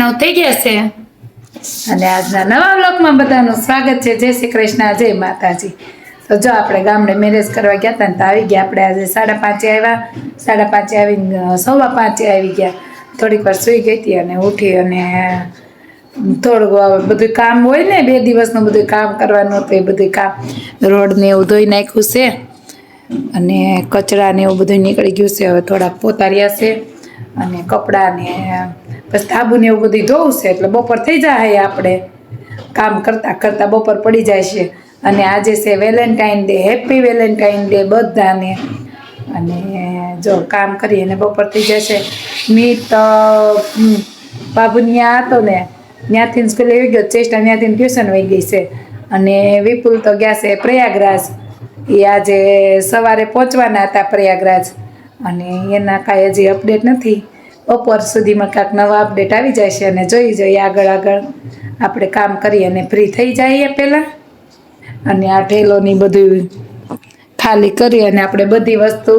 નવ થઈ ગયા છે. અને આજના નવા બ્લોકમાં બધાનું સ્વાગત છે. જય શ્રી કૃષ્ણ, જય માતાજી. તો જો આપણે ગામડે મેરેજ કરવા ગયા હતા ને તો આવી ગયા. આપણે આજે સાડા પાંચે આવ્યા. સાડા પાંચે આવીને સવા પાંચે આવી ગયા. થોડીક વાર સૂઈ ગઈ હતી અને ઉઠી અને થોડુંક બધું કામ હોય ને, બે દિવસનું બધું કામ કરવાનું હતું, એ બધું કામ રોડને એવું ધોઈ નાખ્યું છે. અને કચરા ને એવું બધું નીકળી ગયું છે. હવે થોડાક પોતાર્યા છે. અને કપડાં પછી ધાબુ એવું બધું ધોવું છે, એટલે બપોર થઈ જાય આપણે. કામ કરતાં કરતાં બપોર પડી જાય છે. અને આજે છે Valentine day, happy Valentine day બધાને. અને જો કામ કરી અને બપોર થઈ જશે મીત બાબુ ત્યાં હતો ને ત્યાંથી સ્કૂલે આવી ગયો ચેસ્ટા ત્યાંથી ટ્યુશન વહી ગઈ છે. અને વિપુલ તો ગયા છે પ્રયાગરાજ. એ આજે સવારે પહોંચવાના હતા પ્રયાગરાજ. અને એના કાંઈ હજી અપડેટ નથી. બપોર સુધીમાં કાંઈક નવા અપડેટ આવી જાય છે અને જોઈ જોઈએ આગળ આગળ આપણે કામ કરીએ અને ફ્રી થઈ જઈએ પહેલાં. અને આ ઠેલોની બધું ખાલી કરી અને આપણે બધી વસ્તુ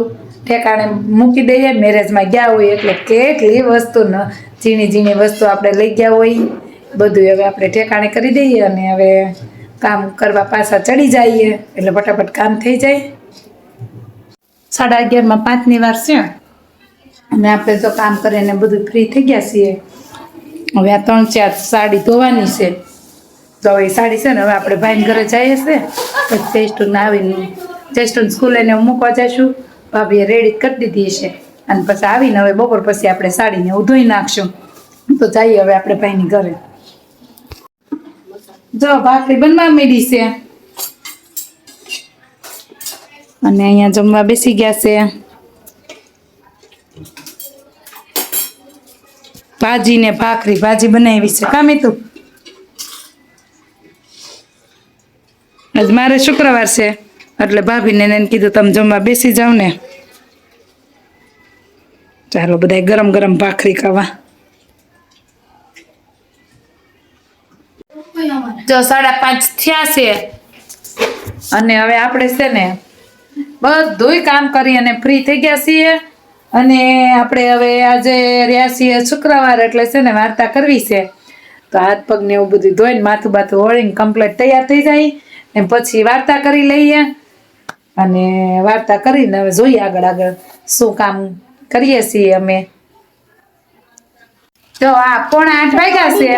ઠેકાણે મૂકી દઈએ. મેરેજમાં ગયા હોય એટલે કેટલી વસ્તુ ન, ઝીણી ઝીણી વસ્તુ આપણે લઈ ગયા હોય. બધું હવે આપણે ઠેકાણે કરી દઈએ અને હવે કામ કરવા પાછા ચડી જઈએ. એટલે ફટાફટ કામ થઈ જાય. સાડા અગિયારમાં પાંચની વાર છે. અને આપણે તો કામ કરીને બધું ફ્રી થઈ ગયા છીએ. હવે આ ત્રણ ચાર સાડી ધોવાની છે. તો હવે સાડી છે ને હવે આપણે ભાઈને ઘરે જઈએ છે પછી ચેસ્ટુને આવીને ચેસ્ટુને સ્કૂલે ને મૂકવા જઈશું ભાભીએ રેડી કરી દીધી છે. અને પછી આવીને હવે બપોર પછી આપણે સાડીને એવું ધોઈ નાખશું. તો જઈએ હવે આપણે ભાઈની ઘરે. જો, ભાખરી બનવા માંડી છે. અને અહીંયા જમવા બેસી ગયા છે. ભાજી ને ભાખરી ભાજી બનાવી છે. કામી તું આજ મારે શુક્રવાર છે, એટલે ભાભીને એને કીધું તમે જમવા બેસી જાવ ને. ચાલો બધા ગરમ ગરમ ભાખરી ખાવા. જો સાડા પાંચ થયા છે. અને હવે આપણે છે ને બધુંય કામ કરી અને ફ્રી થઈ ગયા છીએ. અને આપણે હવે આજે રહ્યા શુક્રવાર એટલે છે ને વાર્તા કરવી છે. તો હાથ પગને એવું બધું ધોઈને માથું બાથું ઓળીને કમ્પ્લીટ તૈયાર થઈ જાય ને પછી વાર્તા કરી લઈએ. અને વાર્તા કરીને હવે જોઈએ આગળ આગળ શું કામ કરીએ છીએ અમે. તો આ પોણા આઠ વાગ્યા છે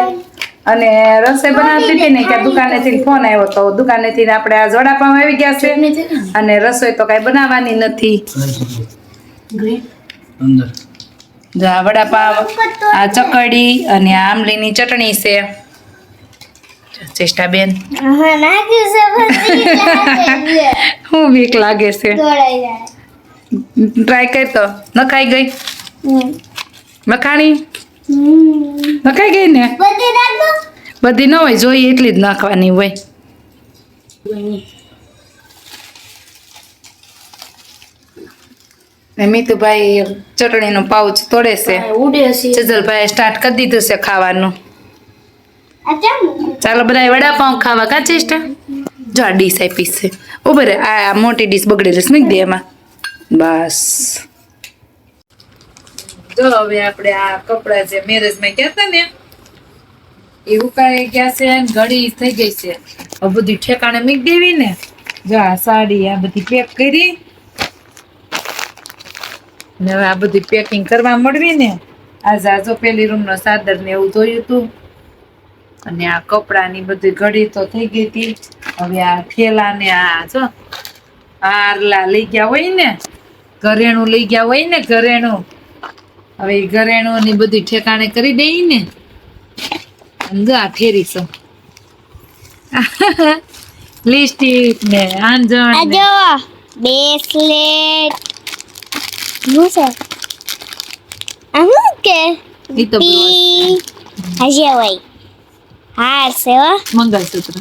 અને રસોઈ બનાવતી હતી ને કે દુકાનેથી ફોન આવ્યો તો દુકાનેથી આપણે આ વડાપાઉં આવી ગયા છે. અને રસોઈ તો કાંઈ બનાવવાની નથી. અંદર. જો આ વડાપાવ આ ચકડી અને આ આમલીની ચટણી છે. ચેષ્ટા બેન હા બીક લાગે છે. ટ્રાય કર તો. કરતો નખાઈ ગઈ? નખાણી? મખાણી નખાઈ ગઈ ને? બધી બધી ન હોય જોઈએ એટલી જ નાખવાની હોય. ને મીતુભાઈ ચટણીનું પાઉચ તોડે છે. ઉડે ચજલભાઈ સ્ટાર્ટ કરી દીધું છે ખાવાનું. ચાલો બધા વડાપાઉં ખાવા કાચે જો આ ડીશ આપી છે. ઉભરે આ મોટી ડીશ બગડેલી છે મૂકી દે એમાં. બસ. જો હવે આપણે આ કપડા જે મેરેજમાં ગયા હતા ને એ ઉકાળી ગયા છે ઘડી થઈ ગઈ છે. બધી ઠેકાણે મૂકી દેવી ને. જો આ સાડી આ બધી પેક કરી ને આ બધી પેકિંગ કરવા મળવી ને, આ ઝાઝો પેલી રૂમનો સાદર ને એવું ધોયું હતું અને આ કપડાની બધી ઘડી તો થઈ ગઈ હતી હવે આ થેલા ને આ જો, આરલા લઈ ગયા હોય ને, ઘરેણું લઈ ગયા હોય ને ઘરેણું. હવે એ ઘરેણું ની બધી ઠેકાણે કરી દઈ ને. જો આ ઠેરી છો. લિપસ્ટિક ને, આંજણ બ્રેસલેટ શું છે આ શું કે ઈ તો પી હજે ભાઈ હાર છે મંગળસૂત્ર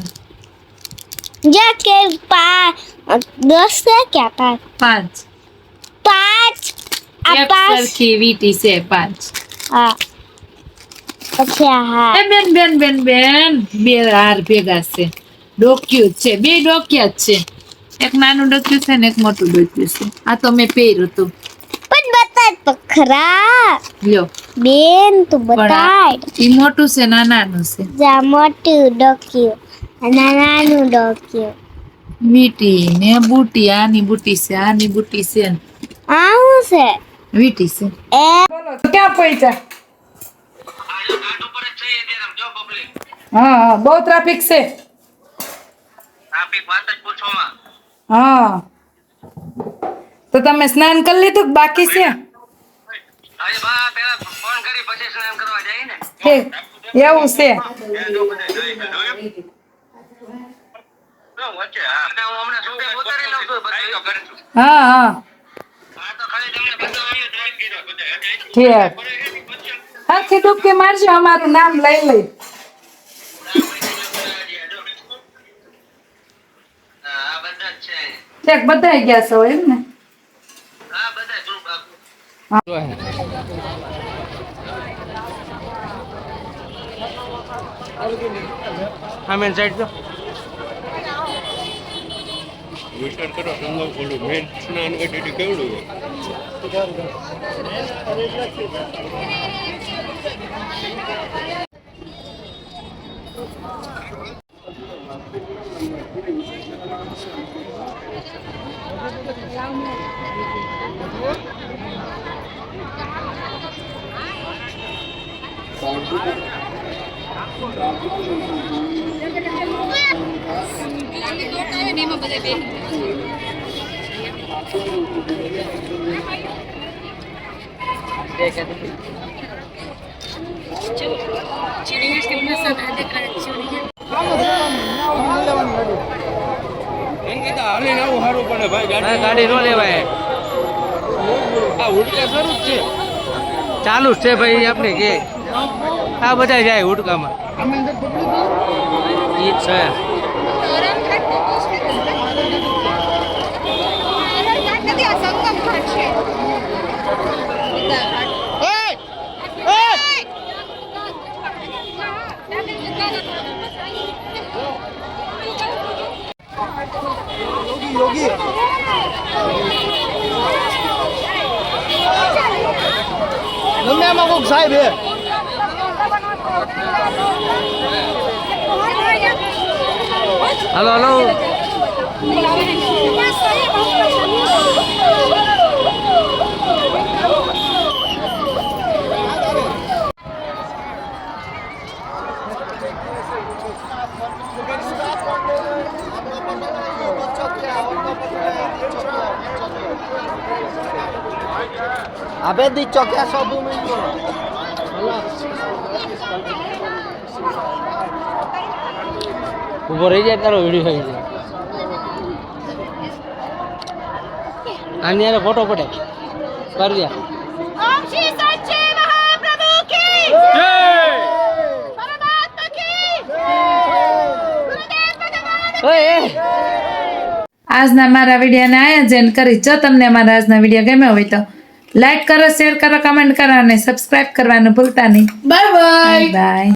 જો કે પા દસ છે કે પાંચ પાંચ પાંચ આ પાંચ સરખી વીટી છે પાંચ હા પછી આ હાર બેન બેન બેન બેન બે હાર ભેગા છે ડોક્યુ છે બે ડોક્યા જ છે એક નાનું ડોક્યુ છે ને એક મોટું ડોક્યુ છે આ તો મેં પહેર્યું હતું બતા પખરા. લ્યો. બેન તું બતાડ. ઈ મોટું છે નાનાનું છે. જા મોટું ડોક્યું. નાનાનું નાનું ડોક્યું. વીટી ને બુટી આની બુટી છે આની બુટી છે. આ છે? વીટી છે. એ બોલો ક્યાં પહોંચ્યા હા હા બહુ ટ્રાફિક છે. હા. તો તમે સ્નાન કરી લીધું બાકી છે? એવું છે. હા. હા ઠીક. આખી ડૂબકી મારજો અમારું નામ લઈ લઈ. ઠીક બધાય ગયા છો એમ ને? આમે સાઈડ તો વિચાર કરો સંગમ ઓલું મેન સ્નાન કરી કેવડું હોય હાલીને આવું સારું પડે ભાઈ આ ગાડી નો લેવાય આ ઉડકે શરૂ જ છે ચાલુ જ છે ભાઈ આપણે કે આ બધા જાય હુડકામાં ઈ જ છે ગમે એમાં કોઈક સાહેબ હે হ্যালো হ্যালো আবেদি চকে সব মিলবো ઊભો રહી જાય તારો વીડિયો થઈ જાય. આની યાર ફોટો પડે કરી દે ઓમ શ્રી સચ્ચે મહાપ્રભુ કી પરમાત્મા કી ગુરુદેવ ભગવાન ઓય એ. આજના મારા વિડીયોને આયોજન કરી જો તમને મારા આજના વીડિયો ગમ્યો હોય તો લાઈક કરો શેર કરો કમેન્ટ કરો અને સબસ્ક્રાઇબ કરવાનું ભૂલતા નહીં. બાય. Bye bye.